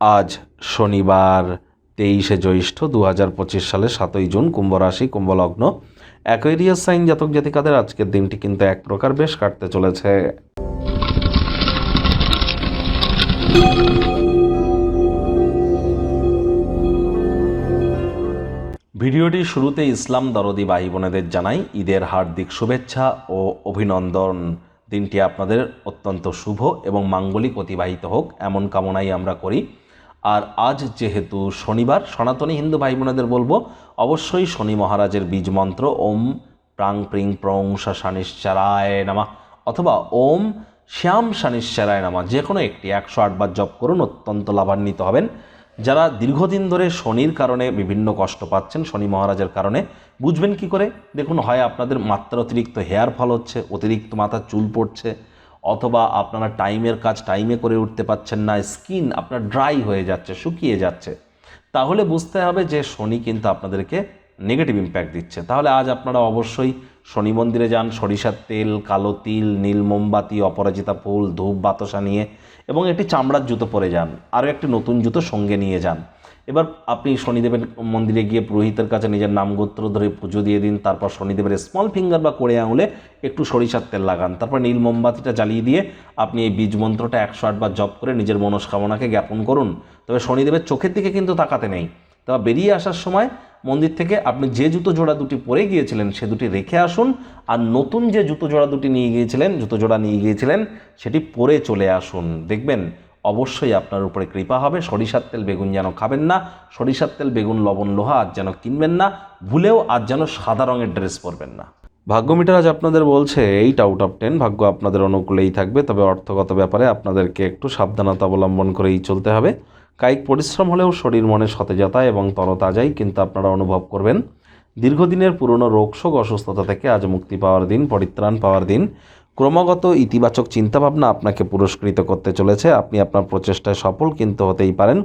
আজ শনিবার, তেইশে জ্যৈষ্ঠ দু হাজার পঁচিশ সালের সাতই জুন, কুম্ভ রাশি, কুম্ভ লগ্ন। অ্যাকোয়ারিয়াস সাইন জাতক জাতিকাদের আজকের দিনটি কিন্তু এক প্রকার বেশ কাটতে চলেছে। ভিডিওটি শুরুতে ইসলাম দরদি ভাই বোনেদের জানাই ঈদের হার্দিক শুভেচ্ছা ও অভিনন্দন। দিনটি আপনাদের অত্যন্ত শুভ এবং মাঙ্গলিক অতিবাহিত হোক, এমন কামনাই আমরা করি। আর আজ যেহেতু শনিবার, সনাতনী হিন্দু ভাই বোনেদের বলব, অবশ্যই শনি মহারাজের বীজ মন্ত্র, ওম প্রাং প্রিং প্রং শানিশ্চারায় নামা, অথবা ওম শ্যাম শানিশ্চারায় নামা যে কোনো একটি, একশো আটবার জপ করুন, অত্যন্ত লাভান্বিত হবেন। যারা দীর্ঘদিন ধরে শনির কারণে বিভিন্ন কষ্ট পাচ্ছেন, শনি মহারাজের কারণে, বুঝবেন কি করে? দেখুন, হয় আপনাদের মাত্রা অতিরিক্ত হেয়ার ফল হচ্ছে, অতিরিক্ত মাথার চুল পড়ছে অথবা আপনারা টাইমের কাজ টাইমে করে উঠতে পারছেন না, স্কিন আপনার ড্রাই হয়ে যাচ্ছে, শুকিয়ে যাচ্ছে। তাহলে বুঝতে হবে যে শনি কিন্তু আপনাদেরকে নেগেটিভ ইম্প্যাক্ট দিচ্ছে। তাহলে আজ আপনারা অবশ্যই শনি মন্দিরে যান, সরিষার তেল, কালো তিল, নীল মোমবাতি, অপরাজিতা ফুল, ধূপ, বাতাসা নিয়ে এবং একটি চামড়ার জুতো পরে যান, আরও একটি নতুন জুতো সঙ্গে নিয়ে যান। এবার আপনি শনিদেবের মন্দিরে গিয়ে পুরোহিতের কাছে নিজের নামগোত্র ধরে পুজো দিয়ে দিন, তারপর শনিদেবের স্মল ফিঙ্গার বা কোড়ে আঙুলে একটু সরিষার তেল লাগান, তারপর নীল মোমবাতিটা জ্বালিয়ে দিয়ে আপনি এই বীজ মন্ত্রটা একশো আটবার জপ করে নিজের মনস্কামনাকে জ্ঞাপন করুন। তবে শনিদেবের চোখের দিকে কিন্তু তাকাতে নেই। তা বেরিয়ে আসার সময় মন্দির থেকে আপনি যে জুতো জোড়া দুটি পরে গিয়েছিলেন, সে দুটি রেখে আসুন। আর নতুন যে জুতো জোড়া দুটি নিয়ে গিয়েছিলেন, জুতো জোড়া নিয়ে গিয়েছিলেন, সেটি পরে চলে আসুন। দেখবেন, অবশ্যই আপনার উপরে কৃপা হবে। সরিষার তেল বেগুন যেন খাবেন না, সরিষার তেল, বেগুন, লবণ, লোহা আজ যেন কিনবেন না, ভুলেও আজ যেন সাদা রঙের ড্রেস পরবেন না। ভাগ্য মিটার আজ আপনাদের বলছে, এইট আউট অফ টেন ভাগ্য আপনাদের অনুকূলেই থাকবে, তবে অর্থগত ব্যাপারে আপনাদেরকে একটু সাবধানতা অবলম্বন করেই চলতে হবে। কায়িক পরিশ্রম হলেও শরীর মনে সতেজতা এবং তরতাজাই কিন্তু আপনারা অনুভব করবেন। দীর্ঘদিনের পুরনো রোগশোক অসুস্থতা থেকে আজ মুক্তি পাওয়ার দিন, পরিত্রাণ পাওয়ার দিন। ক্রমাগত ইতিবাচক চিন্তাভাবনা আপনাকে পুরস্কৃত করতে চলেছে। আপনি আপনার প্রচেষ্টায় সফল কিন্তু হতেই পারেন।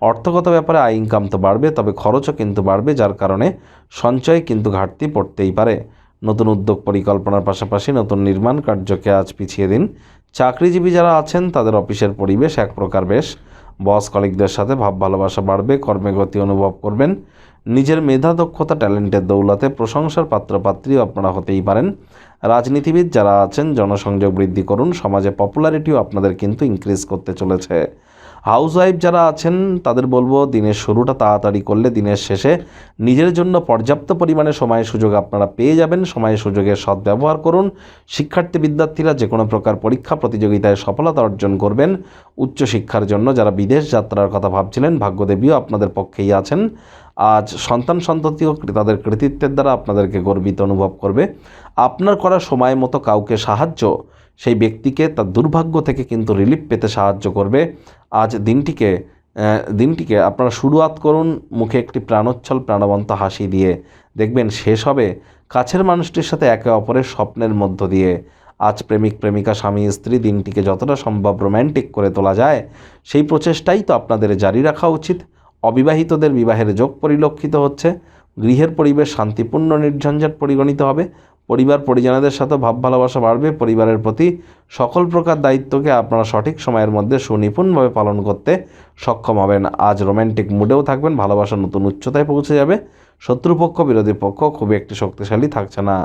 অর্থগত ব্যাপারে আয় ইনকাম তো বাড়বে, তবে খরচও কিন্তু বাড়বে, যার কারণে সঞ্চয় কিন্তু ঘাটতি পড়তেই পারে। নতুন উদ্যোগ পরিকল্পনার পাশাপাশি নতুন নির্মাণ কার্যকে আজ পিছিয়ে দিন। চাকরিজীবী যারা আছেন, তাদের অফিসের পরিবেশ এক প্রকার বেশ। বস কলিকদের সাথে ভাব ভালোবাসা বাড়বে, কর্মে গতি অনুভব করবেন। নিজের মেধা, দক্ষতা, ট্যালেন্টের দৌলতে প্রশংসার পাত্রপাত্রীও আপনারা হতেই পারেন। রাজনীতিবিদ যারা আছেন, জনসংযোগ বৃদ্ধি করুন। সমাজে পপুলারিটিও আপনাদের কিন্তু ইনক্রিজ করতে চলেছে। হাউসওয়াইফ যারা আছেন, তাদের বলব দিনের শুরুটা তাড়াতাড়ি করলে দিনের শেষে নিজের জন্য পর্যাপ্ত পরিমাণে সময় সুযোগ আপনারা পেয়ে যাবেন। সময় সুযোগের সদ্ব্যবহার করুন। শিক্ষার্থী বিদ্যার্থীরা যে কোনো প্রকার পরীক্ষা প্রতিযোগিতায় সফলতা অর্জন করবেন। উচ্চশিক্ষার জন্য যারা বিদেশ যাত্রার কথা ভাবছিলেন, ভাগ্যদেবীও আপনাদের পক্ষেই আছেন। আজ সন্তান সন্ততিও তাদের কৃতিত্বের দ্বারা আপনাদেরকে গর্বিত অনুভব করবে। আপনার করা সময় মতো কাউকে সাহায্য, সেই ব্যক্তিকে তার দুর্ভাগ্য থেকে কিন্তু রিলিফ পেতে সাহায্য করবে। আজ দিনটিকে দিনটিকে আপনারা শুরুয়াত করুন, মুখে একটি প্রাণোচ্ছল প্রাণবন্ত হাসি দিয়ে। দেখবেন শেষ হবে কাছের মানুষটির সাথে একে অপরের স্বপ্নের মধ্য দিয়ে। আজ প্রেমিক, প্রেমিকা, স্বামী, স্ত্রী দিনটিকে যতটা সম্ভব রোম্যান্টিক করে তোলা যায়, সেই প্রচেষ্টাই তো আপনাদের জারি রাখা উচিত। অবিবাহিতদের বিবাহের যোগ পরিলক্ষিত হচ্ছে, গৃহের পরিবেশ শান্তিপূর্ণ নির্ঝঞ্ঝাট পরিগণিত হবে পরিবার পরিজনদের সাথে ভাব ভালোবাসা বাড়বে, পরিবারের প্রতি সকল প্রকার দায়িত্বকে আপনারা সঠিক সময়ের মধ্যে সুনিপুণভাবে পালন করতে সক্ষম হবেন। আজ রোম্যান্টিক মুডেও থাকবেন, ভালোবাসা নতুন উচ্চতায় পৌঁছে যাবে, শত্রুপক্ষ, বিরোধী পক্ষ খুবই একটি শক্তিশালী থাকছে না।